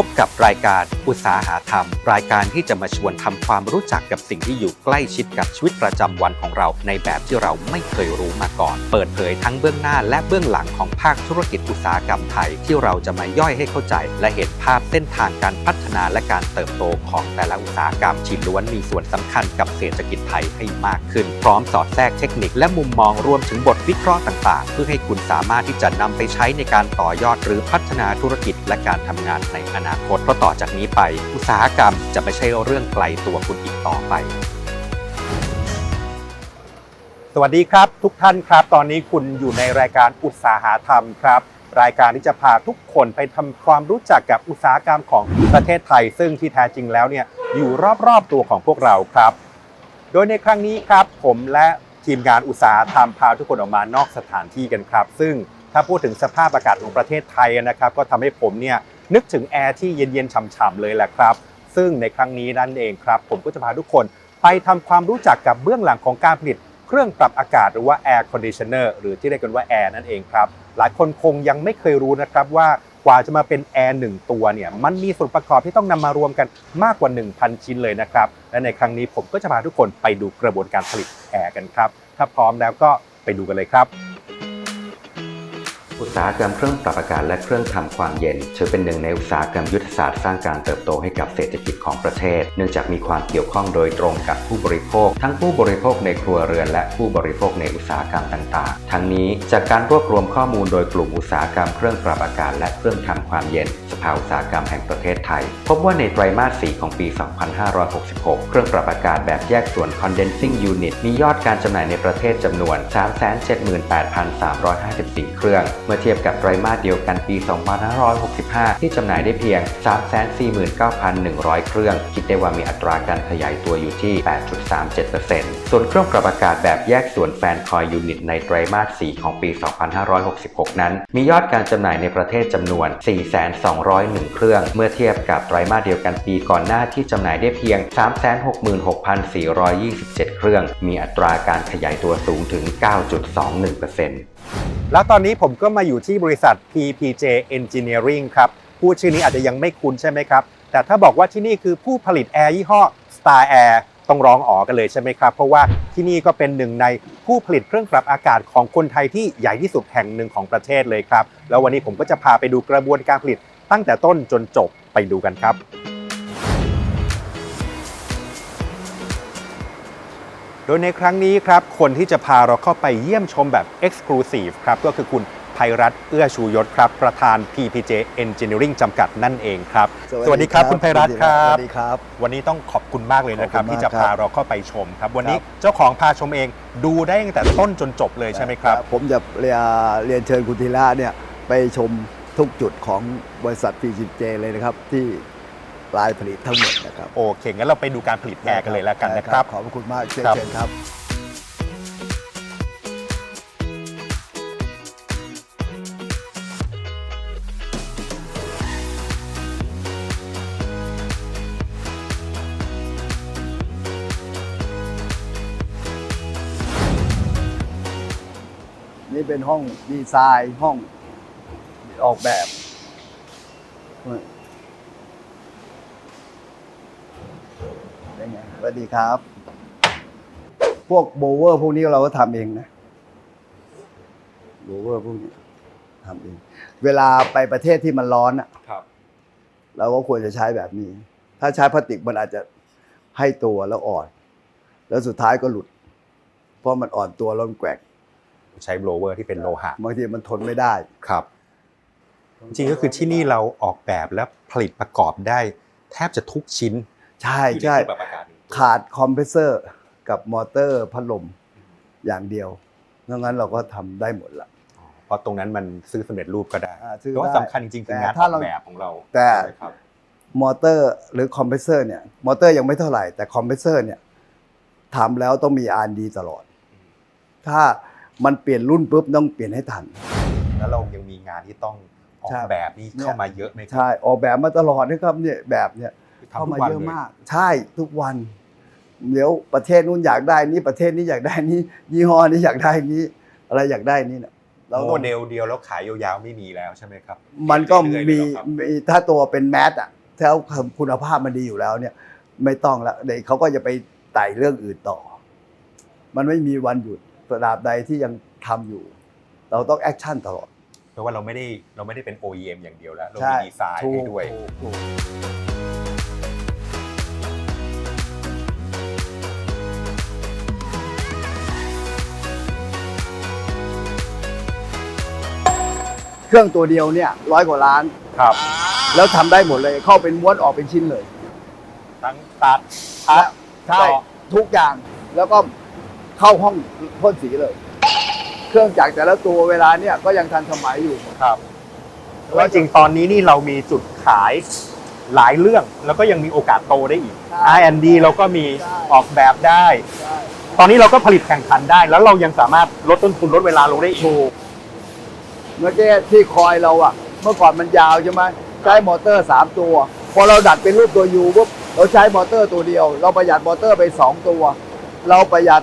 พบกับรายการอุตสาหาธรรม รายการที่จะมาชวนทำความรู้จักกับสิ่งที่อยู่ใกล้ชิดกับชีวิตประจำวันของเรา ในแบบที่เราไม่เคยรู้มาก่อน เปิดเผยทั้งเบื้องหน้าและเบื้องหลังของภาคธุรกิจอุตสาหกรรมไทย ที่เราจะมาย่อยให้เข้าใจ และเห็นภาพเส้นทางการพัฒนาและการเติบโตของแต่ละอุตสาหกรรมที่ล้วนมีส่วนสำคัญกับเศรษฐกิจไทยให้มากขึ้น พร้อมสอดแทรกเทคนิคและมุมมองรวมถึงบทวิเคราะห์ต่างๆ เพื่อให้คุณสามารถที่จะนำไปใช้ในการต่อยอดหรือพัฒนาธุรกิจและการทำงานในอนาคต เพราะต่อจากนี้ไป อุตสาหกรรมจะไม่ใช่เรื่องไกลตัวคุณอีกต่อไป สวัสดีครับทุกท่านครับ ตอนนี้คุณอยู่ในรายการอุตสาหาธรรมครับ รายการที่จะพาทุกคนไปทำความรู้จักกับอุตสาหกรรมของประเทศไทย ซึ่งที่แท้จริงแล้วเนี่ยอยู่รอบๆตัวของพวกเราครับ โดยในครั้งนี้ครับ ผมและทีมงานอุตสาหธรรมพาทุกคนออกมานอกสถานที่กันครับ ซึ่งถ้าพูดถึงสภาพอากาศของประเทศไทยนะครับ ก็ทำให้ผมเนี่ย นึกถึงแอร์ที่เย็นๆฉ่ำๆเลยแหละครับ ซึ่งในครั้งนี้นั่นเองครับ ผมก็จะพาทุกคนไปทำความรู้จักกับเบื้องหลังของการผลิตเครื่องปรับอากาศหรือว่า Air Conditioner หรือที่เรียกกันว่าแอร์นั่นเองครับ หลายคนคงยังไม่เคยรู้นะครับว่ากว่าจะมาเป็นแอร์หนึ่งตัวเนี่ยมันมีส่วนประกอบที่ต้องนำมารวมกันมากกว่า 1,000 ชิ้นเลยนะครับ และในครั้งนี้ผมก็จะพาทุกคนไปดูกระบวนการผลิตแอร์กันครับ ถ้าพร้อมแล้วก็ไปดูกันเลยครับ อุตสาหกรรมเครื่องปรับอากาศและเครื่องทำความเย็นถือเป็นหนึ่งในอุตสาหกรรมยุทธศาสตร์สร้างการเติบโตให้กับเศรษฐกิจของประเทศ เนื่องจากมีความเกี่ยวข้องโดยตรงกับผู้บริโภค ทั้งผู้บริโภคในครัวเรือนและผู้บริโภคในอุตสาหกรรมต่างๆ ทั้งนี้จากการรวบรวมข้อมูลโดยกลุ่มอุตสาหกรรมเครื่องปรับอากาศและเครื่องทำความเย็น สภาอุตสาหกรรมแห่งประเทศไทย พบว่าในไตรมาส 4 ของปี 2566 เครื่องปรับอากาศแบบแยกส่วน condensing unit มียอดการจำหน่ายในประเทศจำนวน 378,354 เครื่องเมื่อเทียบกับไตรมาสเดียวกันปี 2565 ที่จำหน่ายได้เพียง 349,100 เครื่อง คิดได้ว่ามีอัตราการขยายตัวอยู่ที่ 8.37%ส่วนเครื่องปรับอากาศแบบแยกส่วนแฟนคอยยูนิตในไตรมาส 4 ของปี 2566 นั้น มียอดการจำหน่ายในประเทศจำนวน 4,201 เครื่อง เมื่อเทียบกับไตรมาสเดียวกันปีก่อนหน้าที่จำหน่ายได้เพียง 366,427 เครื่อง มีอัตราการขยายตัวสูงถึง 9.21% แล้วตอนนี้ผมก็มาอยู่ที่บริษัท PPJ Engineering ครับพูดชื่อนี้อาจจะยังไม่คุ้นใช่ไหมครับ แต่ถ้าบอกว่าที่นี่คือผู้ผลิตแอร์ยี่ห้อ Star Air ต้องร้องอ๋อกันเลยใช่ไหมครับ เพราะว่าที่นี่ก็เป็นหนึ่งในผู้ผลิตเครื่องปรับอากาศของคนไทยที่ใหญ่ที่สุดแห่งหนึ่งของประเทศเลยครับ แล้ววันนี้ผมก็จะพาไปดูกระบวนการผลิตตั้งแต่ต้นจนจบไปดูกันครับ โดยในครั้งนี้ครับคนที่จะพาเราเข้าไปเยี่ยมชมแบบ Exclusive ครับก็คือคุณภัยรัตน์เอื้อชูยศครับ ประธาน PPJ Engineering จำกัดนั่นเองครับ สวัสดีครับคุณภัยรัตน์ครัสบวัสดีครับ วันนี้ต้องขอบคุณมากเลยนะครับขอบคุณมากที่จะพาเราเข้าไปชมครับ วันนี้ครับเจ้าของพาชมเองดูได้ตั้งแต่ต้นจนจบเลยใช่ไหมครับ ผมจะเรียนเรียนเชิญคุณธีระเนี่ยไปชมทุกจุดของบริษัท P10J เลยนะครับที่ ลายผลิตทั้งหมดนะครับโอเคงั้นเราไปดูการผลิตแอร์กันเลยแล้วกันนะครับ ขอบพระคุณมากเชิญครับ เชิญครับ นี่เป็นห้องดีไซน์ห้องออกแบบเป็นไงสวัส ดีครับ พวกโบเวอร์พวกนี้เราก็ทำเองนะโบเวอร์พวกนี้ทำเอง เวลาไปประเทศที่มันร้อนอะครับ เราก็ควรจะใช้แบบนี้ ถ้าใช้พลาสติกมันอาจจะให้ตัวแล้วอ่อน แล้วสุดท้ายก็หลุด เพราะมันอ่อนตัวแล้วมันแกว่งใช้โบลเวอร์ที่เป็นโลหะบางทีมันทนไม่ได้ครับ จริงๆก็คือที่นี่เราออกแบบและผลิตประกอบได้ แทบจะทุกชิ้นใช่ใช่ ที่เป็นแบบอากาศนี้ ขาดคอมเพรสเซอร์กับมอเตอร์พัดลมอย่างเดียวดังนั้นเราก็ทำได้หมดละ เพราะตรงนั้นมันซื้อสำเร็จรูปก็ได้อ่าซื้อแต่ว่าได้สำคัญจริงๆคืองานอแต่ถ้าอกเราแบบของเราแต่ ใช่ไหมครับมอเตอร์หรือคอมเพรสเซอร์เนี่ยมอเตอร์ยังไม่เท่าไหร่แต่คอมเพรสเซอร์เนี่ยทำแล้วต้องมีอานดีตลอด ถ้ามันเปลี่ยนรุ่นปุ๊บต้องเปลี่ยนให้ทัน แล้วเรายังมีงานที่ต้องออกใช่แบบนี้เข้ามาเยอะไหมครัใช่ออกแบบมาตลอดนะครับเนี่ยแบบเนี่ยทำ เข้าทุมาวันเยอะลมาก ใช่ทุกวัน เดี๋ยวประเทศนู้นอยากได้นี้ประเทศนี้อยากได้นี้ยี่ห้อนี้อยากได้นี้ อะไรอยากได้นี้เนี่ยเราโมต้องเดลเดียวแล้วขายยาวๆไม่มีแล้วใช่ไหมครับ มันก็เรื่อยๆมีเลยเหรอครับมีถ้าตัวเป็นแมสอะถ้าคุณภาพมันดีอยู่แล้วเนี่ย ไม่ต้องละเด็กเขาก็จะไปไต่เรื่องอื่นต่อ มันไม่มีวันหยุดตราบใดที่ยังทำอยู่ เราต้องแอคชั่นตลอดเพราะว่าเราไม่ได้เราไม่ได้เป็น OEM อย่างเดียวแล้ว เราใช่มีดีไซน์ถูให้กด้วย เครื่องตัวเดียวเนี่ยร้อยกว่าล้าน ครับ แล้วทำได้หมดเลยเข้าเป็นม้วนออกเป็นชิ้นเลยทั้งตัดพับ ใช่ต่อ ทุกอย่างแล้วก็เข้าห้องพ่นสีเลย เครื่องจักรแต่ละตัวเวลาเนี่ยก็ยังทันสมัยอยู่ ครับแล้วจริงๆตอนนี้นี่เรามีจุดขายหลายเรื่อง แล้วก็ยังมีโอกาสโตได้อีก ใช่ R&D เราก็มีใช่ออกแบบได้ตอนนี้เราก็ผลิตแข่งขันได้ แล้วเรายังสามารถลดต้นทุนลดเวลาลงได้อีกถูก เมื่อกี้ที่คอยเราอะเมื่อก่อนมันยาวใช่ไหมใช้มอเตอร์สามตัว พอเราดัดเป็นรูปตัวยูปุ๊บเราใช้มอเตอร์ตัวเดียว เราประหยัดมอเตอร์ไปสองตัว เราประหยัด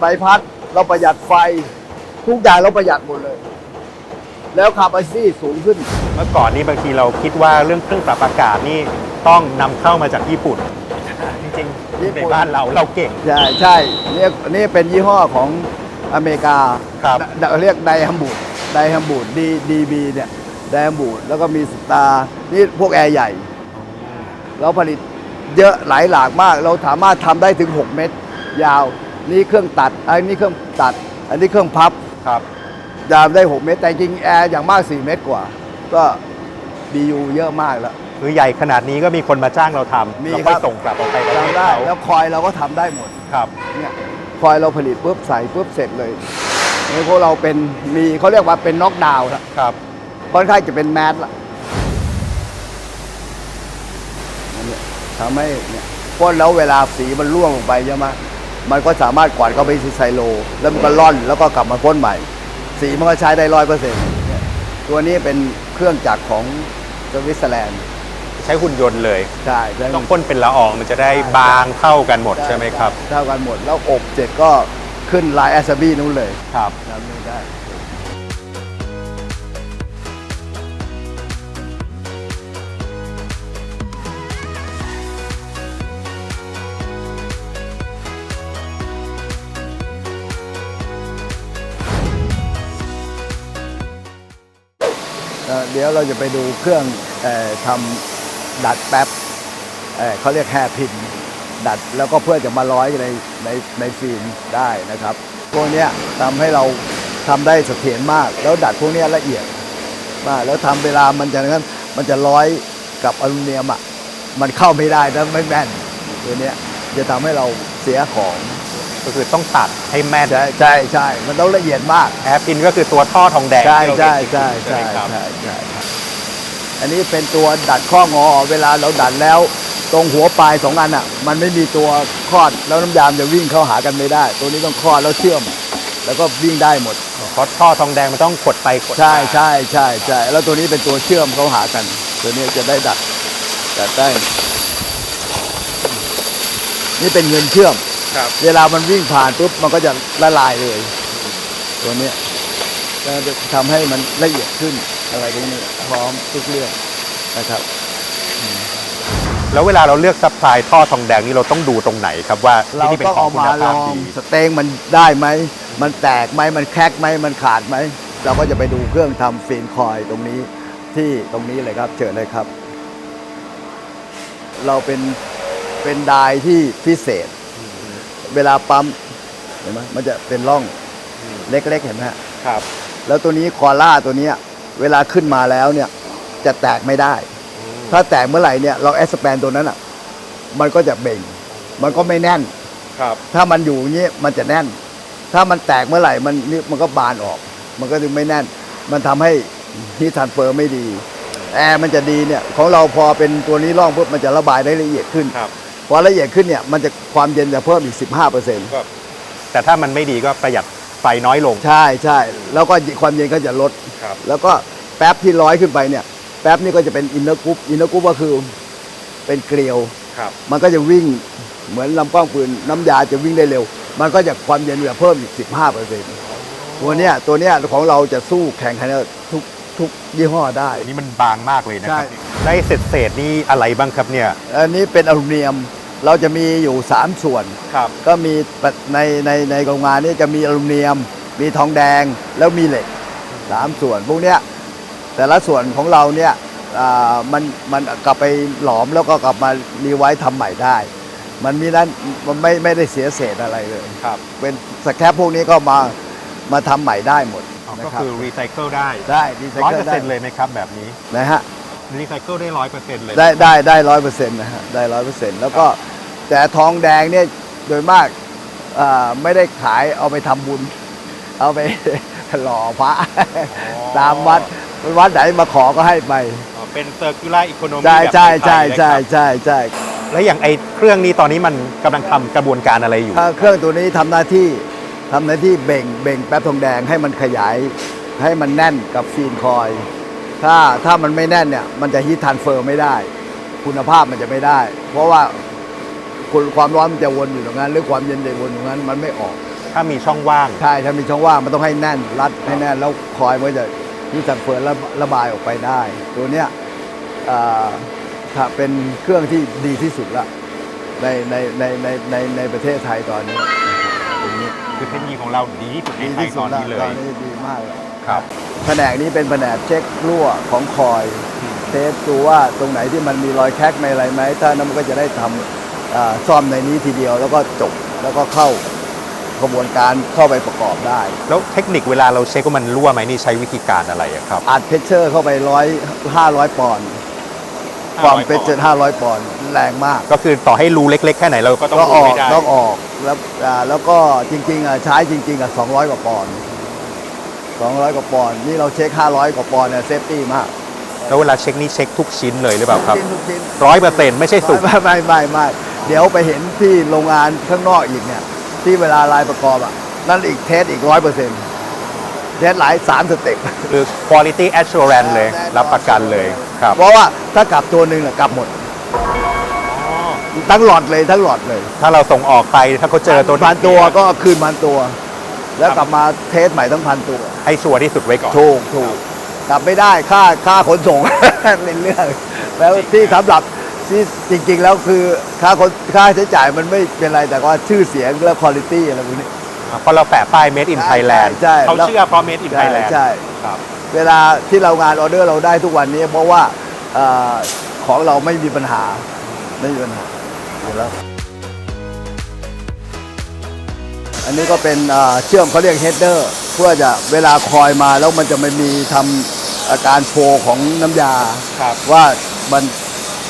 ใบพัด เราประหยัดไฟ ทุกอย่างเราประหยัดหมดเลย แล้วคาปาซิตี้สูงขึ้น เมื่อก่อนนี้บางทีเราคิดว่าเรื่องเครื่องปรับอากาศนี่ต้องนำเข้ามาจากญี่ปุ่น จริงญี่ๆในปุ่น บ้านเราเราเก่ง ใช่ใช่เนี่ยนี่เป็นยี่ห้อของอเมริกาครับดเรียกไดฮัมบูด ไดฮัมบูดดีดีบีเนี่ยไดฮัมบูดแล้วก็มีสตาร์นี่พวกแอร์ใหญ่ เราผลิตเยอะหลายหลากมาก เราสามารถทำได้ถึง 6 เมตร ยาว นี่เครื่องตัด อันนี้เครื่องตัด อันนี้เครื่องพับครับยาวได้ 6 เมตร แต่จริงแอร์อย่างมาก 4 เมตรกว่า ก็ BU เยอะมากแล้วคือใหญ่ขนาดนี้ก็มีคนมาจ้างเราทำมีเราครัก็บส่งกลับออกไปประเทศทำได้เขาแล้วคอยเราก็ทำได้หมดครับเนี่ยคอยเราผลิตปุ๊บใส่ปุ๊บเสร็จเลย นี่พวกเราเป็นมีเขาเรียกว่าเป็นน็อกดาวน์ละครับ ค่อนข้างจะเป็นแมสละอันเนี้ยทำให้เนี่ยพ่นแล้วเวลาสีมันร่วงลงไปใช่ไหมมันก็สามารถกวาดเข้าไปที่ไซโล แล้วมันก็ล่อนแล้วก็กลับมาพ่นใหม่ สีมันก็ใช้ได้ร้อยเปอร์เซ็นต์ตัวนี้เป็นเครื่องจักรของสวิตเซอร์แลนด์ใช้หุ่นยนต์เลยใช่ใช่ต้องพ่นเป็นละอองมันจะได้บางเท่ากันหมดใช่ไหมครับ เท่ากันหมดแล้วอบเสร็จก็ ขึ้นลายแอสบีนู้นเลยครับทำไม่ได้เอ่อเดี๋ยวเราจะไปดูเครื่องเออทำดัดแป๊บเอ่อเขาเรียกแฮร์พิน ดัดแล้วก็เพื่อจะมาร้อยในในในฟิล์มได้นะครับพวกเนี้ยทำให้เราทำได้เสถียรมาก แล้วดัดพวกเนี้ยละเอียดมากแล้วทำเวลามันจะนั้นมันจะร้อยกับอลูมิเนียมอะมันเข้าไม่ได้ถ้าไม่แม่นตัวเนี้ยจะทำให้เราเสียของก็คือต้องตัดให้แม่นใช่ใช่ใช่มันต้องละเอียดมากแอร์พินก็คือตัวท่อทองแดงใช่ที่เราใช่เห็นใช่ใช่ใช่ อันนี้เป็นตัวดัดข้องอเวลาเราดัดแล้ว ตรงหัวปลายสองอันอะ มันไม่มีตัวคลอดแล้วน้ำยามจะวิ่งเข้าหากันไม่ได้ ตัวนี้ต้องคลอดแล้วเชื่อม แล้วก็วิ่งได้หมดเพราะท่อทองแดงมันต้องกดไปกดมาใช่ใช่ใช่ใช่แล้วตัวนี้เป็นตัวเชื่อมเข้าหากัน ตัวนี้จะได้ดัดดัดได้ นี่เป็นเงินเชื่อมครับเวลามันวิ่งผ่านปุ๊บมันก็จะละลายเลย ตัวเนี้ยก็จะทำให้มันละเอียดขึ้น อะไรพวกนี้พร้อมทุกเรื่องนะครับ แล้วเวลาเราเลือกซัพพลายท่อทองแดงนี่เราต้องดูตรงไหนครับว่าเราที่นี่เป็นต้องขอเอางคุมาณลภาพองดีสเต็งมันได้ไหม มันแตกไหมมันแคกไหมมันขาดไหม เราก็จะไปดูเครื่องทำฟีนคอยตรงนี้ที่ตรงนี้เลยครับ เชิญเลยครับ เราเป็นเป็นไดายที่พิเศษ เวลาปั๊มเห็นไหมมันจะเป็นร่องเล็กๆเห็นไหมฮะ ครับ แล้วตัวนี้คอล่าตัวเนี้ย เวลาขึ้นมาแล้วเนี่ยจะแตกไม่ได้ ถ้าแตกเมื่อไหร่เนี่ยเราแอสแปนตัวนั้นอะมันก็จะเบ่ง มันก็ไม่แน่นครับ ถ้ามันอยู่อย่างนี้มันจะแน่น ถ้ามันแตกเมื่อไหร่มันนี่มันก็บานออก มันก็จึงไม่แน่น มันทำให้ที่ทันเฟอร์ไม่ดี แอร์มันจะดีเนี่ยของเราพอเป็นตัวนี้ร่องปุ๊บมันจะระบายได้ละเอียดขึ้นครับพอละเอียดขึ้นเนี่ยมันจะความเย็นจะเพิ่มอีก 15เปอร์เซ็นต์ก็แต่ถ้ามันไม่ดีก็ประหยัด ไฟน้อยลง ใช่ใช่แล้วก็ความเย็นก็จะลด ครับ แล้วก็แป๊บที่ร้อยขึ้นไปเนี่ยแป๊บนี่ก็จะเป็นอินเนอร์กรุ๊ปอินเนอร์กรุ๊ปก็คือเป็นเกลียว ครับ มันก็จะวิ่งเหมือนลำกล้องปืนน้ำยาจะวิ่งได้เร็ว มันก็จะความเย็นจะเพิ่มอีก 15เปอร์เซ็นต์ตัวเนี้ยตัวเนี้ยของเราจะสู้แข่งขันกับทุกทุกยี่ห้อได้ อันนี้มันบางมากเลยนะคใช่รับได้เศษเศษๆนี่อะไรบ้างครับเนี่ย อันนี้เป็นอลูมิเนียม เราจะมีอยู่ 3 ส่วน ครับ ก็มีในในในโรงงานนี้จะมีอลูมิเนียม มีทองแดงแล้วมีเหล็กสามส่วนพวกเนี้ยแต่ละส่วนของเราเนี่ยอ่ามันมันกลับไปหลอมแล้วก็กลับมารีไวซ์ทำใหม่ได้ มันมีนั้นมันไม่ไม่ได้เสียเศษอะไรเลย ครับเป็นสแครปพวกนี้ก็มามาทำใหม่ได้หมดอ๋อนะก็รับคือรีไซเคิลได้ได้ดีไซร้อยเคิเปอลร์ได้เซ็นต์เลยไหมครับแบบนี้นะฮะ รีไซเคิลได้ร้อยเปอร์เซ็นต์เลย ได้ได้ได้ร้อยเปอร์เซ็นต์นะฮะได้ร้อยเปอร์เซ็นต์แล้วก็ แต่ทองแดงเนี่ยโดยมากอ่าไม่ได้ขายเอาไปทำบุญ เอาไปหล่อพระ ตามวัดวัดไหนมาขอก็ให้ไปอ๋อเป็นเซอร์คิวลาร์อีโคโนมีใช่ใช่ใช่ใช่ใช่ใช่แล้วอย่างไอ้เครื่องนี้ตอนนี้มันกำลังทำกระบวนการอะไรอยู่ถ้าเครื่องตัวนี้ทำหน้าที่ทำหน้าที่เบ่งเบ่งแป๊บทองแดงให้มันขยายให้มันแน่นกับฟีนคอยล์ถ้าถ้ามันไม่แน่นเนี่ยมันจะฮีททันเฟอร์ไม่ได้ คุณภาพมันจะไม่ได้ เพราะว่า คุณความร้อนมันจะวนอยู่ตรงนั้น หรือความเย็นจะวนอยู่ตรงนั้น มันไม่ออกถ้ามีช่องว่าง ใช่ถ้ามีช่องว่างมันต้องให้แน่นรัดให้แน่นแล้วคอยมันก็จะฮีททันเฟอร์ระระบายออกไปได้ ตัวเนี้ยอ่าถ้าเป็นเครื่องที่ดีที่สุดละในในในในในในประเทศไทยตอนนี้ตรงนี้คือเทคโนโลยีของเราดีที่สุดในดีไทยที่ตสุอดนละนี้เลตอย นนี้ดีมากเลยครับ แผนกนี้เป็นแผนกเช็ครั่วของคอย เทสดูว่าตรงไหนที่มันมีรอยแคกในอะไรไหมถ้านั้นมันก็จะได้ทำอ่า ซ่อมในนี้ทีเดียวแล้วก็จบแล้วก็เข้ากระบวนการเข้าไปประกอบได้ แล้วเทคนิคเวลาเราเช็คว่ามันรั่วไหมนี่ใช้วิธีการอะไรอะครับ อัดเพชเชอร์เข้าไปร้อยห้าร้อยปอนด์ความเพชเชอร์ห้าร้อยปอนด์แรงมาก ก็คือต่อให้รูเล็ก ๆ แค่ไหนเราก็ต้องก็อรู้อกไม่ได้ต้องออกแล้วอ่าแล้วก็จริงๆอะใช้จริงๆอะ200กว่าปอนด์200กว่าปอนด์นี่เราเช็ค500กว่าปอนด์เนี่ยเซฟตี้มากแล้วเวลาเช็คนี่เช็คทุกชิ้นเลยหรือเปล่าครับชิ้นทุกชิ้นร้อยเปอร์เซ็นต์ไม่ใช่สุกไม่ไม่ไม่ไม่ เดี๋ยวไปเห็นที่โรงงานข้างนอกอีกเนี่ย ที่เวลาลายประกอบอะ นั่นอีกเทสอีกร้อยเปอร์เซ็นต์เทสหลายสามสเต็ปคือ quality assurance เลยแน่นอนรับประกันเลยครับ เพราะว่าถ้ากลับตัวหนึ่งน่ะกลับหมด ทั้งหลอดเลยทั้งหลอดเลยถ้าเราส่งออกไปถ้าเขาเจอตัวพันตัวก็คืนพันตัว แล้วกลับมาเทสใหม่ทั้งพันตัว ให้ชัวร์ที่สุดไว้ก่อนถูกถูกกลับไม่ได้ค่าค่าขนส่ง เป็นเรื่องแล้วที่สำหรับ ที่จริง ๆ แล้วคือค่าขนค่าใช้จ่ายมันไม่เป็นไรแต่ว่าชื่อเสียงและคุณภาพอะไรพวกนี้เพราะเราแปะป้าย made in ใช่ Thailand ใช่เขาแล้ว เชื่อเพราะ made in ใช่ Thailand ใช่ ครับ เวลาที่เรางานออเดอร์เราได้ทุกวันนี้ เพราะว่าเอ่อของเราไม่มีปัญหาไม่มีปัญหาอยู่แล้ว อันนี้ก็เป็นเอ่อเชื่อมเขาเรียกเฮดเดอร์เพื่อจะเวลาคอยมาแล้วมันจะไม่มีทำอาการโฟของน้ำยา ครับ ว่ามัน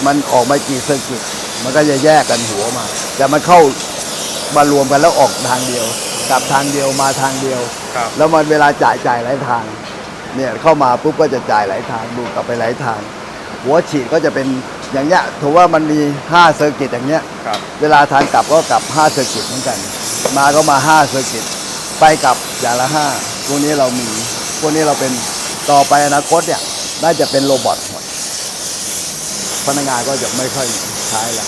มันออกมากี่เซอร์กิตมันก็จะแยกกันหัวมา แต่มันเข้ามารวมกันแล้วออกทางเดียวกลับทางเดียวมาทางเดียว ครับ แล้วมันเวลาจ่ายจ่ายหลายทาง เนี่ยเข้ามาปุ๊บก็จะจ่ายหลายทางดูกลับไปหลายทาง หัวฉีดก็จะเป็นอย่างเงี้ยถือว่ามันมี5เซอร์กิตอย่างเงี้ย ครับ เวลาทางกลับก็กลับ5เซอร์กิตเหมือนกัน มาก็มา5เซอร์กิต ไปกลับอย่างละ5พวกนี้เรามี พวกนี้เราเป็นต่อไปอนาคตเนี่ย น่าจะเป็นโรบอทหมด พนักงานก็จะไม่ค่อยใช้ละ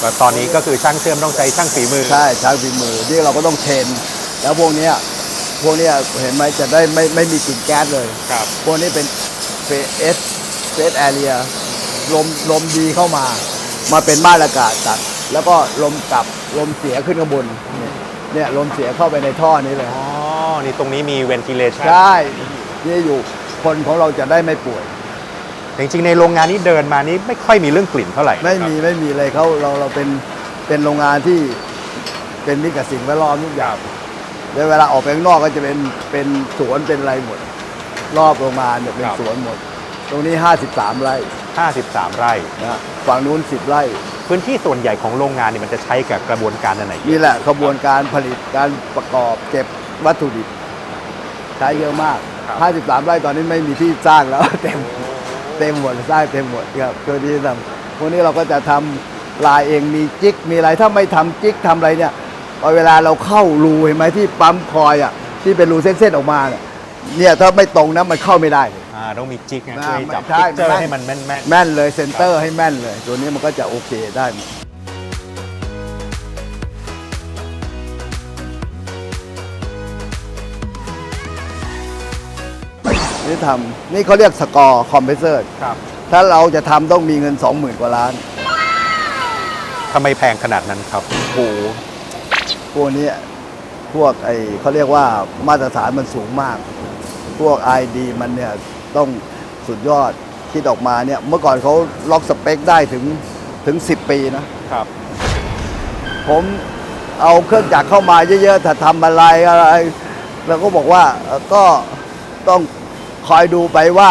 แต่ตอนนี้ก็คือช่างเชื่อมต้องใช้ช่างฝีมือ ใช่ใช้ฝีมือที่เราก็ต้องเทรนแล้วพวกเนี้ยพวกเนี้ยเห็นไหมจะได้ไม่ไม่มีกลิ่นแก๊สเลยครับพวกนี้เป็นเฟสเฟสแอเรียลมลมดีเข้ามา มาเป็นมาตรอากาศตัด แล้วก็ลมกลับลมเสียขึ้นข้างบนเนี่ยเนี่ยลมเสียเข้าไปในท่อนี้เลยอ๋อนี่ตรงนี้มี ventilation ใช่นี่อยู่คนของเราจะได้ไม่ป่วย จริงๆในโรงงานนี้เดินมานี่ไม่ค่อยมีเรื่องกลิ่นเท่าไหร่ไม่มีไม่มีเลยเขาเราเราเป็นเป็นโรงงานที่เป็นมิตรกับสิ่งแวดล้อมทุกอย่างแล้วเวลาออกไปข้างนอกก็จะเป็นเป็นสวนเป็นอะไรหมด รอบโรงงานเนี่ยเป็นสวนหมด ตรงนี้ 53 ไร่ 53 ไร่นะฝั่งนู้น 10 ไร่ พื้นที่ส่วนใหญ่ของโรงงานนี่มันจะใช้กับกระบวนการอันไหนนี่แหละขบวนการผลิตการประกอบเก็บวัตถุดิบ ใช้เยอะมาก 53 ไร่ตอนนี้ไม่มีที่สร้างแล้วเต็ม เต็มหมดสร้างเต็มหมดครับตัวนี้ทำพวกนี้เราก็จะทำลายเองมีจิกมีอะไรถ้าไม่ทำจิกทำอะไรเนี่ยพอเวลาเราเข้ารูเห็นไหมที่ปั๊มคอยอะที่เป็นรูเส้นๆออกมาเนี่ยเนี่ยถ้าไม่ตรงนะมันเข้าไม่ได้เลยอ่าต้องมีจิกนะอ่าช่วยจับใช่พิกเจอร์ใช่ให้มันแม่นแม่นเลยเซนเตอร์ให้แม่นเลย ตัวนี้มันก็จะโอเคได้ ทำนี่เขาเรียกสกอร์คอมเพรสเซอร์ครับถ้าเราจะทำต้องมีเงิน 20,000 กว่าล้านทำไมแพงขนาดนั้นครับ โอ้โหพวกเนี้ยพวกไอเขาเรียกว่ามาตรฐานมันสูงมาก พวก ID มันเนี่ยต้องสุดยอดคิดออกมาเนี่ย เมื่อก่อนเขาล็อกสเปคได้ถึงถึง 10 ปีนะ ครับ ผมเอาเครื่องจักรเข้ามาเยอะๆ ถ้าทำอะไรอะไร แล้วก็บอกว่าเอ่อก็ต้อง คอยดูไปว่า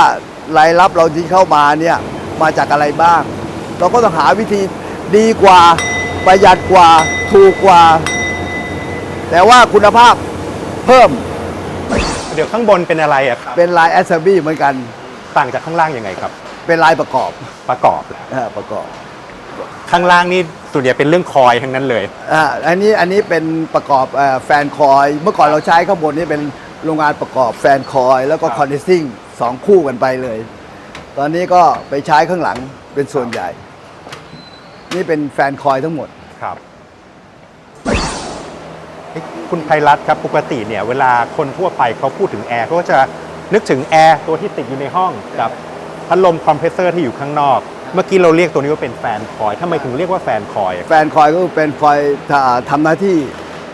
รายรับเราที่เข้ามาเนี่ยมาจากอะไรบ้าง เราก็ต้องหาวิธีดีกว่าประหยัดกว่าถูกกว่า แต่ว่าคุณภาพเพิ่มเดี๋ยวข้างบนเป็นอะไรอะครับเป็นลายแอสเซอรี่เหมือนกัน ต่างจากข้างล่างยังไงครับ เป็นลายประกอบประกอบเออประกอบข้างล่างนี่ส่วนใหญ่เป็นเรื่องคอยทั้งนั้นเลย อ่าอันนี้อันนี้เป็นประกอบเอ่อแฟนคอย เมื่อก่อนเราใช้ข้างบนนี้เป็น โรงงานประกอบแฟนคอย แล้วก็ครับคอนดิซิ่งสองคู่กันไปเลย ตอนนี้ก็ไปใช้ข้างหลังเป็นส่วนใหญ่ นี่เป็นแฟนคอยทั้งหมด ครับเอ๊ะคุณไพรัตน์ครับปกติเนี่ยเวลาคนทั่วไปเขาพูดถึงแอร์เขาก็จะนึกถึงแอร์ตัวที่ติดอยู่ในห้องกับพัดลมคอมเพรสเซอร์ที่อยู่ข้างนอก เมื่อกี้เราเรียกตัวนี้ว่าเป็นแฟนคอยทำไมถึงเรียกว่าแฟนคอยอะแฟนคอยก็คือเป็นคอยถ้าทำหน้าที่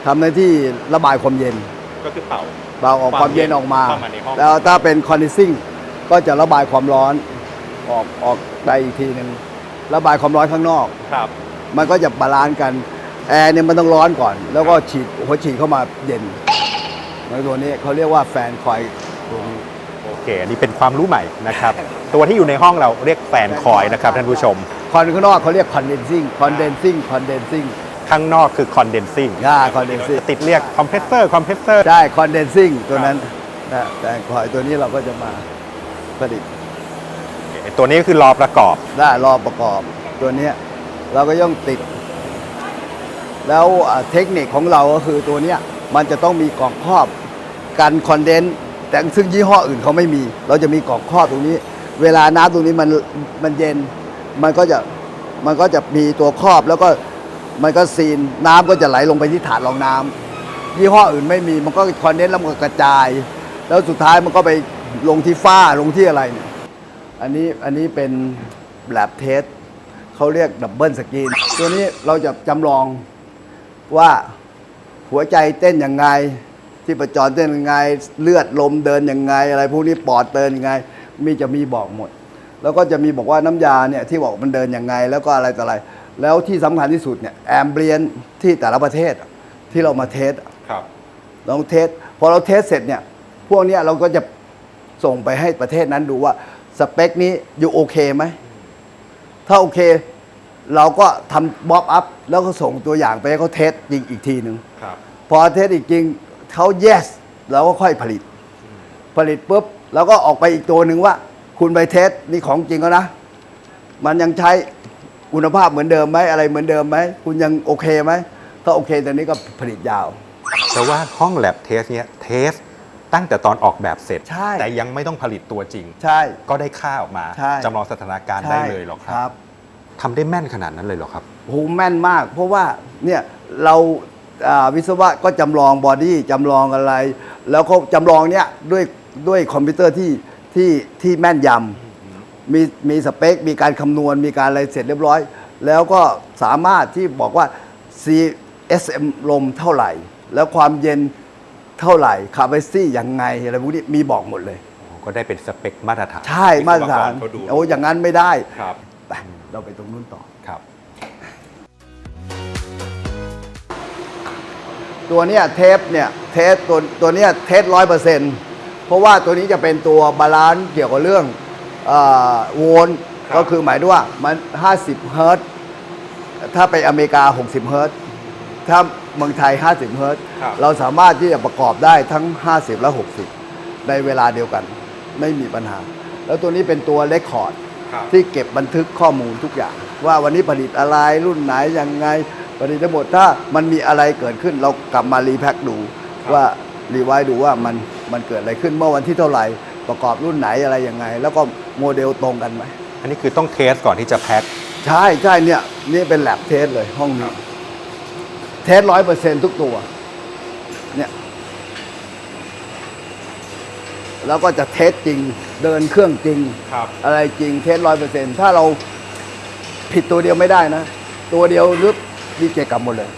ทำหน้าที่ระบายความเย็น ก็คือเป่า เบาออกความเย็นออกมา เข้ามาในห้อง แล้วถ้าเป็นคอนดิซิ่งก็จะระบายความร้อนออกออกไปอีกทีหนึ่งระบายความร้อนข้างนอก ครับมันก็จะบาลานซ์กันแอร์เนี่ยมันต้องร้อนก่อน แล้วก็ฉีดหัวฉีดเข้ามาเย็นในตัวนี้เขาเรียกว่าแฟนคอยตัวนี้ โอเคอันนี้เป็นความรู้ใหม่นะครับ ตัวที่อยู่ในห้องเราเรียกแฟนคอยนะครับท่านผู้ชม คอนข้างนอกเขาเรียกคอนเดนซิ่งคอนเดนซิ่งคอนเดนซิ่ง ข้างนอกคือคอนเดนซิ่งอ่า condensing ติดเรียกคอมเพรสเซอร์คอมเพรสเซอร์ใช่คอนเดนซิ่งตัวนั้นนะแฟนคอยตัวนี้เราก็จะมาผลิตตัวนี้ก็คือรอประกอบ ได้รอบประกอบตัวเนี้ยเราก็ย่องติด แล้วอ่าเทคนิคของเราก็คือตัวเนี้ยมันจะต้องมีกล่องครอบกันคอนเดนต์แต่ซึ่งยี่ห้ออื่นเขาไม่มี เราจะมีกล่องครอบตรงนี้ เวลาน้ำตรงนี้มันมันเย็น มันก็จะมันก็จะมีตัวครอบแล้วก็ มันก็ซีนน้ำก็จะไหลลงไปที่ถาดรองน้ำยี่ห้ออื่นไม่มีมันก็คอนเดนต์แล้วมันก็กระจาย แล้วสุดท้ายมันก็ไปลงที่ฝ้าลงที่อะไรเนี่ยอันนี้อันนี้เป็นแลบเทสเขาเรียกดับเบิลสกรีนตัวนี้เราจะจำลองว่าหัวใจเต้นยังไง ที่ประจรเต้นยังไง เลือดลมเดินยังไง อะไรพวกนี้ปอดเดินยังไง มีจะมีบอกหมด แล้วก็จะมีบอกว่าน้ำยาเนี่ยที่บอกมันเดินยังไง แล้วก็อะไรต่ออะไร แล้วที่สำคัญที่สุดเนี่ยแอมเบียนที่แต่ละประเทศอะที่เรามาเทสครับลองเทสพอเราเทสเสร็จเนี่ยพวกเนี้ยเราก็จะส่งไปให้ประเทศนั้นดูว่าสเปคนี้อยู่โอเคไหม ถ้าโอเค เราก็ทำบ๊อบอัพแล้วก็ส่งตัวอย่างไปให้เขาเทสจริงอีกทีหนึ่งครับพอเทสอีกจริงเขา yes เราก็ค่อยผลิต ผลิตปุ๊บ แล้วก็ออกไปอีกตัวหนึ่งว่า คุณไปเทสนี่ของจริงแล้วนะ มันยังใช้ คุณภาพเหมือนเดิมไหมอะไรเหมือนเดิมไหมคุณยังโอเคไหมถ้าโอเคตอนนี้ก็ผลิตยาว แต่ว่าห้องแลบเทสเนี่ยเทสตั้งแต่ตอนออกแบบเสร็จ ใช่แต่ยังไม่ต้องผลิตตัวจริง ใช่ ก็ได้ค่าออกมาใช่จำลองสถานการณ์ได้เลยเหรอครับทำได้แม่นขนาดนั้นเลยเหรอครับ โหแม่นมาก เพราะว่าเนี่ยเราอ่าวิศวะก็จำลองบอดี้จำลองอะไร แล้วเขาจำลองเนี่ยด้วยด้วยคอมพิวเตอร์ที่ที่ที่แม่นยำ มีมีสเปค มีการคำนวณ มีการอะไรเสร็จเรียบร้อย แล้วก็สามารถที่บอกว่า CSM ลมเท่าไหร่ แล้วความเย็นเท่าไหร่คาร์บ c ซี่ยังไงอะไรพวกนี้มีบอกหมดเลย ก็ได้เป็นสเปคมาตรฐานใช่มาตรฐานวิศวกเขาดูโอ้อย่างนั้นไม่ได้ครับไปเราไปตรงนู้นต่อครับ ตัวเนี้ยเทปเนี่ยเทสตัวตัวเนี้ยเทสร้อยเปอร์เซ็นต์เพราะว่าตัวนี้จะเป็นตัวบาลานซ์เกี่ยวกับเรื่องเออ โวลต์ครับ ก็คือหมายถึงว่ามัน 50 เฮิรตซ์ถ้าไปอเมริกา 60 เฮิรตซ์ถ้าเมืองไทย 50 เฮิรตซ์ครับ เราสามารถที่จะประกอบได้ทั้ง 50 และ 60 ในเวลาเดียวกัน ไม่มีปัญหา แล้วตัวนี้เป็นตัวเลคคอร์ด ครับ ที่เก็บบันทึกข้อมูลทุกอย่าง ว่าวันนี้ผลิตอะไรรุ่นไหนยังไงผลิตทั้งหมดถ้ามันมีอะไรเกิดขึ้นเรากลับมารีแพ็คดูว่ารีไวซ์ดูว่ามันมันเกิดอะไรขึ้นเมื่อวันที่เท่าไหร่ ประกอบรุ่นไหนอะไรยังไง แล้วก็โมเดลตรงกันไหมอันนี้คือต้องเทสก่อนที่จะแพ็คใช่ใช่เนี่ยนี่เป็นแลบเทสเลยห้องนี้เทสร้อยเปอร์เซ็นทุกตัว เนี่ย แล้วก็จะเทสจริงเดินเครื่องจริง ครับอะไรจริงเทสร้อยเปอร์เซ็นต์ถ้าเราผิดตัวเดียวไม่ได้นะ ตัวเดียวรึบดีเจกลับหมดเลย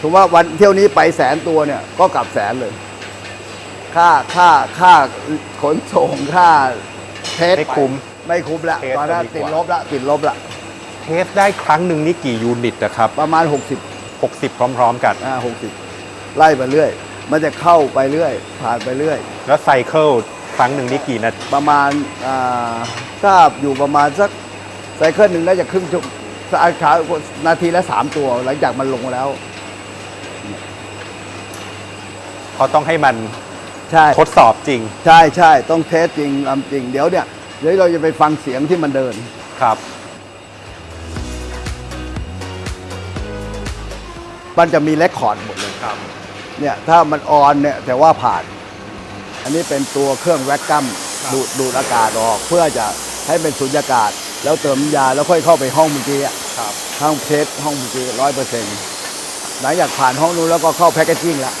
ถือว่าวันเที่ยวนี้ไปแสนตัวเนี่ย ก็กลับแสนเลย ค่าค่าค่าขนส่งค่าเทสไม่คุ้ม ไม่คุ้มละเทสตอนนั้นจะดีกว่า ติดลบละติดลบละเทสได้ครั้งหนึ่งนี่กี่ยูนิตนะครับ ประมาณ 60 60 พร้อม ๆ กัน อ่า60ไล่ไปเรื่อย มันจะเข้าไปเรื่อย ผ่านไปเรื่อย แล้วไซเคิลครั้งหนึ่งนี่กี่นาทีประมาณอ่าถ้าอยู่ประมาณสักไซเคิลหนึ่งน่าจะครึ่งชั่วอาขานาทีละ3ตัว หลังจากมันลงแล้วเพราะต้องให้มัน ใช่ ทดสอบจริงใช่ใช่ต้องเทสจริงทำจริง เดี๋ยวเนี่ยเดี๋ยวเราจะไปฟังเสียงที่มันเดิน ครับ มันจะมีเรคคอร์ดหมดเลยครับ เนี่ยถ้ามันออนเนี่ยแต่ว่าผ่าน อันนี้เป็นตัวเครื่องแวคกัมครับ ดูดดูดอากาศออกเพื่อจะให้เป็นสุญญากาศ แล้วเติมยาแล้วค่อยเข้าไปห้องเมื่อกี้อะครับ ห้องเทสห้องเมื่อกี้ร้อยเปอร์เซ็นต์หลังจากผ่านห้องนู้นแล้วก็เข้าแพคเกจิ้งแล้ว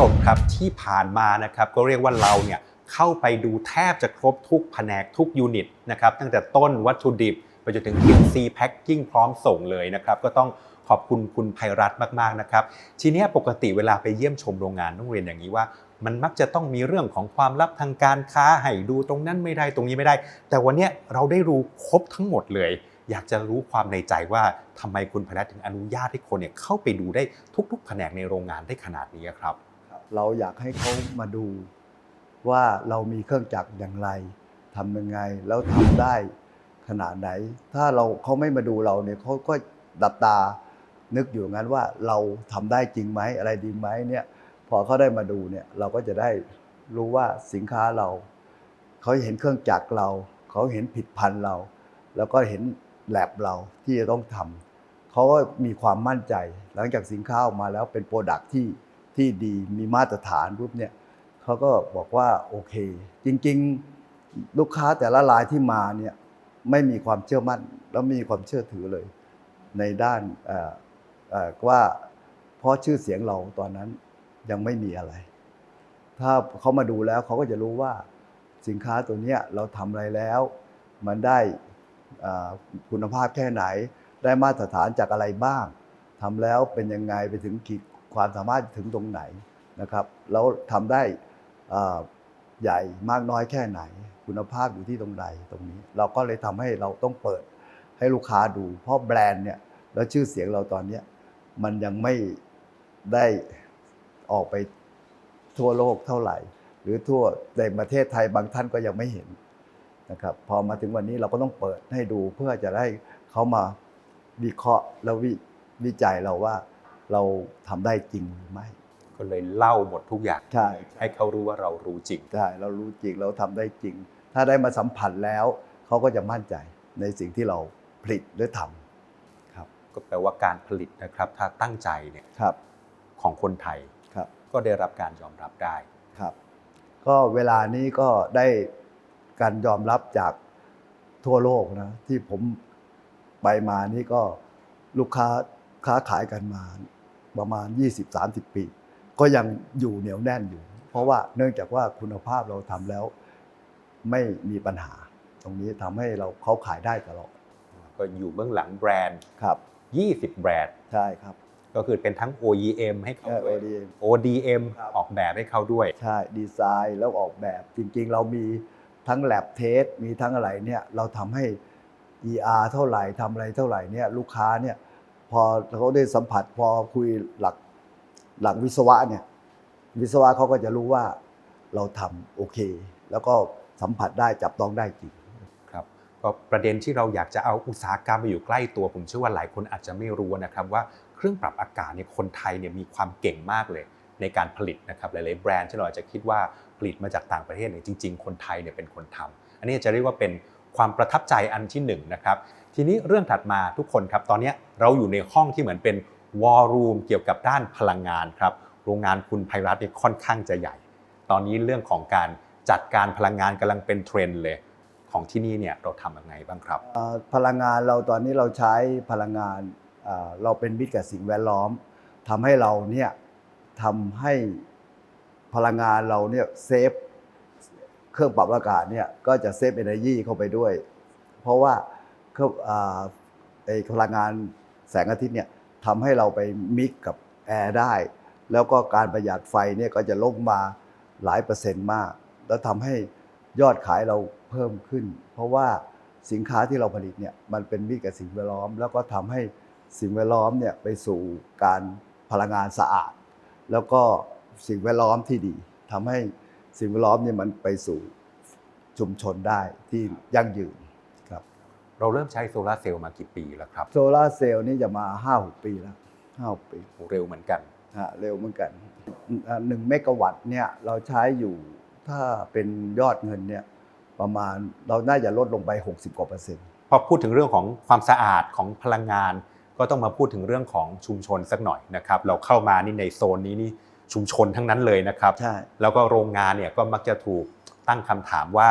ชมครับที่ผ่านมานะครับก็เรียกว่าเราเนี่ยเข้าไปดูแทบจะครบทุกแผนกทุกยูนิตนะครับตั้งแต่ต้นวัตถุดิบไปจนถึง QC Packing พร้อมส่งเลยนะครับก็ต้องขอบคุณคุณภัยรัตน์มากๆนะครับทีนี้ปกติเวลาไปเยี่ยมชมโรงงานต้องเรียนอย่างนี้ว่า มันมักจะต้องมีเรื่องของความลับทางการค้าให้ดูตรงนั้นไม่ได้ตรงนี้ไม่ได้ แต่วันนี้เราได้รู้ครบทั้งหมดเลย อยากจะรู้ความในใจว่าทำไมคุณภัยรัตน์ถึงอนุญาตให้คนเนี่ยเข้าไปดูได้ทุก ๆ แผนกในโรงงานได้ขนาดนี้ครับ เราอยากให้เขามาดูว่าเรามีเครื่องจักรอย่างไรทำยังไงแล้วทำได้ขนาดไหน ถ้าเราเขาไม่มาดูเราเนี่ยเขาก็ดับตานึกอยู่งั้นว่าเราทำได้จริงไหมอะไรดีไหมเนี่ยพอเขาได้มาดูเนี่ยเราก็จะได้รู้ว่าสินค้าเรา เขาเห็นเครื่องจักรเรา เขาเห็นผิดพันธ์เรา แล้วก็เห็นแลบเราที่จะต้องทำเขาก็มีความมั่นใจ หลังจากสินค้าออกมาแล้วเป็นโปรดักที่ ที่ดีมีมาตรฐานปุ๊บเนี่ยเขาก็บอกว่าโอเค จริงๆลูกค้าแต่ละรายที่มาเนี่ยไม่มีความเชื่อมั่น แล้วไม่มีความเชื่อถือเลย ในด้านว่าเพราะชื่อเสียงเราตอนนั้นยังไม่มีอะไร ถ้าเขามาดูแล้วเขาก็จะรู้ว่าสินค้าตัวเนี้ยเราทำอะไรแล้ว มันได้คุณภาพแค่ไหน ได้มาตรฐานจากอะไรบ้างทำแล้วเป็นยังไงไปถึงขีด ความสามารถถึงตรงไหนนะครับ แล้วทำได้ใหญ่มากน้อยแค่ไหน คุณภาพอยู่ที่ตรงใดตรงนี้ เราก็เลยทำให้เราต้องเปิดให้ลูกค้าดู เพราะแบรนด์เนี่ยแล้วชื่อเสียงเราตอนนี้มันยังไม่ได้ออกไปทั่วโลกเท่าไหร่ หรือทั่วในประเทศไทยบางท่านก็ยังไม่เห็นนะครับพอมาถึงวันนี้เราก็ต้องเปิดให้ดูเพื่อจะได้เขามาวิเคราะห์แล้ววิวิจัยเราว่า เราทำได้จริงหรือไม่ ก็เลยเล่าหมดทุกอย่างใช่ให้เขารู้ว่าเรารู้จริงใช่เรารู้จริงเราทำได้จริง ถ้าได้มาสัมผัสแล้วเขาก็จะมั่นใจในสิ่งที่เราผลิตหรือทำครับ ก็แปลว่าการผลิตนะครับ ถ้าตั้งใจเนี่ยครับของคนไทยครับ ก็ได้รับการยอมรับได้ครับ ก็เวลานี้ก็ได้การยอมรับจากทั่วโลกนะที่ผมไปมานี่ก็ลูกค้าค้าขายกันมา ประมาณ 20-30 ปี ก็ยังอยู่เหนียวแน่นอยู่ เพราะว่าเนื่องจากว่าคุณภาพเราทำแล้วไม่มีปัญหา ตรงนี้ทำให้เราเขาขายได้ตลอดก็อยู่เบื้องหลังแบรนด์ครับ 20 แบรนด์ใช่ครับ ก็คือเป็นทั้ง OEM ให้เขาเออด้วย ODM ODM ครับออกแบบให้เขาด้วย ใช่ ดีไซน์แล้วออกแบบจริงๆ เรามีทั้ง lab test มีทั้งอะไรเนี่ยเราทำให้ ER เท่าไหร่ทำอะไรเท่าไหร่เนี่ยลูกค้าเนี่ย พอเขาได้สัมผัสพอคุยหลักหลักวิศวะเนี่ย วิศวะเขาก็จะรู้ว่าเราทำโอเค แล้วก็สัมผัสได้จับต้องได้จริงครับก็ประเด็นที่เราอยากจะเอาอุตสาหกรรมมาอยู่ใกล้ตัวผมเชื่อว่าหลายคนอาจจะไม่รู้นะครับว่าเครื่องปรับอากาศเนี่ยคนไทยเนี่ยมีความเก่งมากเลยในการผลิตนะครับหลายๆแบรนด์ที่เราอาจจะคิดว่าผลิตมาจากต่างประเทศเนี่ยจริง ๆ คนไทยเนี่ยเป็นคนทำอันนี้จะเรียกว่าเป็นความประทับใจอันที่หนึ่งนะครับ ทีนี้เรื่องถัดมาทุกคนครับตอนนี้เราอยู่ในห้องที่เหมือนเป็นวอลลุ่มเกี่ยวกับด้านพลังงานครับโรงงานคุณไพรัตน์เนี่ยค่อนข้างจะใหญ่ ตอนนี้เรื่องของการจัดการพลังงานกำลังเป็นเทรนด์เลย ของที่นี่เนี่ยเราทำยังไงบ้างครับ พลังงานเราตอนนี้เราใช้พลังงานเราเป็นมิตรกับสิ่งแวดล้อมทำให้เราเนี่ยทำให้พลังงานเราเนี่ยเซฟเครื่องปรับอากาศเนี่ยก็จะเซฟเอเนอร์จีเข้าไปด้วย เพราะว่า เครื่องอ่าไอพลังงานแสงอาทิตย์เนี่ยทำให้เราไปมิกกับแอร์ได้ แล้วก็การประหยัดไฟเนี่ยก็จะลงมาหลายเปอร์เซ็นต์มาก แล้วทำให้ยอดขายเราเพิ่มขึ้น เพราะว่าสินค้าที่เราผลิตเนี่ยมันเป็นมิตรกับสิ่งแวดล้อม แล้วก็ทำให้สิ่งแวดล้อมเนี่ยไปสู่การพลังงานสะอาด แล้วก็สิ่งแวดล้อมที่ดีทำให้สิ่งแวดล้อมเนี่ยมันไปสู่ชุมชนได้ที่ยั่งยืน เราเริ่มใช้โซลาร์เซลล์มากี่ปีแล้วครับโซลาร์เซลล์นี่จะมา 5-6 ปีแล้ว5-6ปี เร็วเหมือนกันฮะเร็วเหมือนกันอ่าหนึ่งเมกะวัตต์เนี่ยเราใช้อยู่ถ้าเป็นยอดเงินเนี่ยประมาณเราน่าจะลดลงไป 60กว่าเปอร์เซ็นต์พอพูดถึงเรื่องของความสะอาดของพลังงาน ก็ต้องมาพูดถึงเรื่องของชุมชนสักหน่อยนะครับเราเข้ามานี่ในโซนนี้นี่ชุมชนทั้งนั้นเลยนะครับใช่แล้วก็โรงงานเนี่ยก็มักจะถูกตั้งคำถามว่า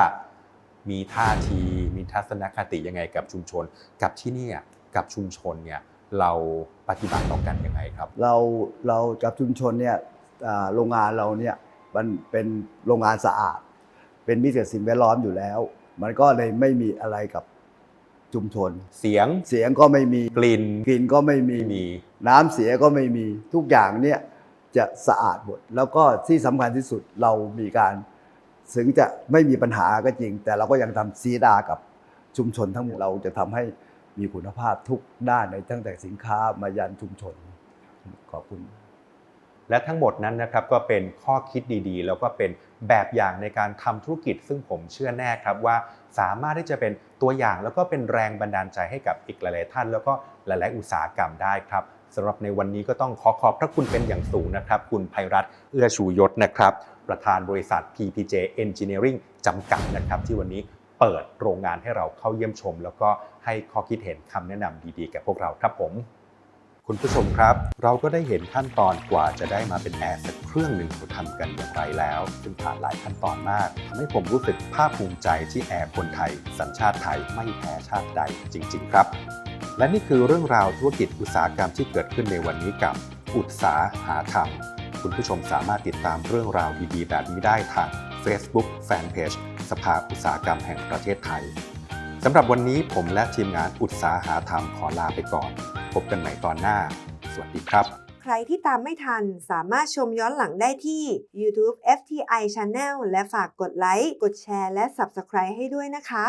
มีท่าทีมี ทัศนคติยังไงกับชุมชน กับที่เนี่ยกับชุมชนเนี่ยเราปฏิบัติต่อกันยังไงครับ เราเรากับชุมชนเนี่ยอ่าโรงงานเราเนี่ยมันเป็นโรงงานสะอาด เป็นมิตรกับสิ่งแวดล้อมอยู่แล้ว มันก็เลยไม่มีอะไรกับชุมชน เสียงเสียงก็ไม่มีกลิ่นกลิ่นก็ไม่มีไม่มีน้ำเสียก็ไม่มีทุกอย่างเนี่ยจะสะอาดหมดแล้วก็ที่สำคัญที่สุดเรามีการ ถึงจะไม่มีปัญหาก็จริง แต่เราก็ยังทำซีดากับ ชุมชนทั้งหมดเราจะทำให้มีคุณภาพทุกด้านในตั้งแต่สินค้ามายันชุมชนขอบคุณและทั้งหมดนั้นนะครับก็เป็นข้อคิดดีๆ แล้วก็เป็นแบบอย่างในการทำธุรกิจ ซึ่งผมเชื่อแน่ครับว่าสามารถที่จะเป็นตัวอย่างแล้วก็เป็นแรงบันดาลใจให้กับอีกหลาย ๆ ท่าน แล้วก็หลาย ๆ อุตสาหกรรมได้ครับสำหรับในวันนี้ก็ต้องขอขอบพระคุณเป็นอย่างสูงนะครับ คุณภัยรัตน์เอื้อชูยศนะครับ ประธานบริษัท PPJ Engineering จำกัดนะครับ ที่วันนี้ เปิดโรงงานให้เราเข้าเยี่ยมชม แล้วก็ให้ข้อคิดเห็นคำแนะนำดีๆแก่พวกเราครับผม คุณผู้ชมครับ เราก็ได้เห็นขั้นตอนกว่าจะได้มาเป็นแอร์สักเครื่องหนึ่งเขาทำกันอย่างไรแล้วซึ่งผ่านหลายขั้นตอนมากทำให้ผมรู้สึกภาคภูมิใจที่แอร์คนไทย สัญชาติไทยไม่แพ้ชาติใดจริง ๆ ครับ และนี่คือเรื่องราวธุรกิจอุตสาหกรรมที่เกิดขึ้นในวันนี้กับอุตสาหาธรรมคุณผู้ชมสามารถติดตามเรื่องราวดีๆ แบบนี้ได้ทาง Facebook Fanpage สภาอุตสาหกรรมแห่งประเทศไทยสำหรับวันนี้ผมและทีมงานอุตสาหาธรรมขอลาไปก่อน พบกันใหม่ตอนหน้า สวัสดีครับ ใครที่ตามไม่ทันสามารถชมย้อนหลังได้ที่ YouTube FTI Channel และฝากกดไลค์ กดแชร์ และ Subscribe ให้ด้วยนะคะ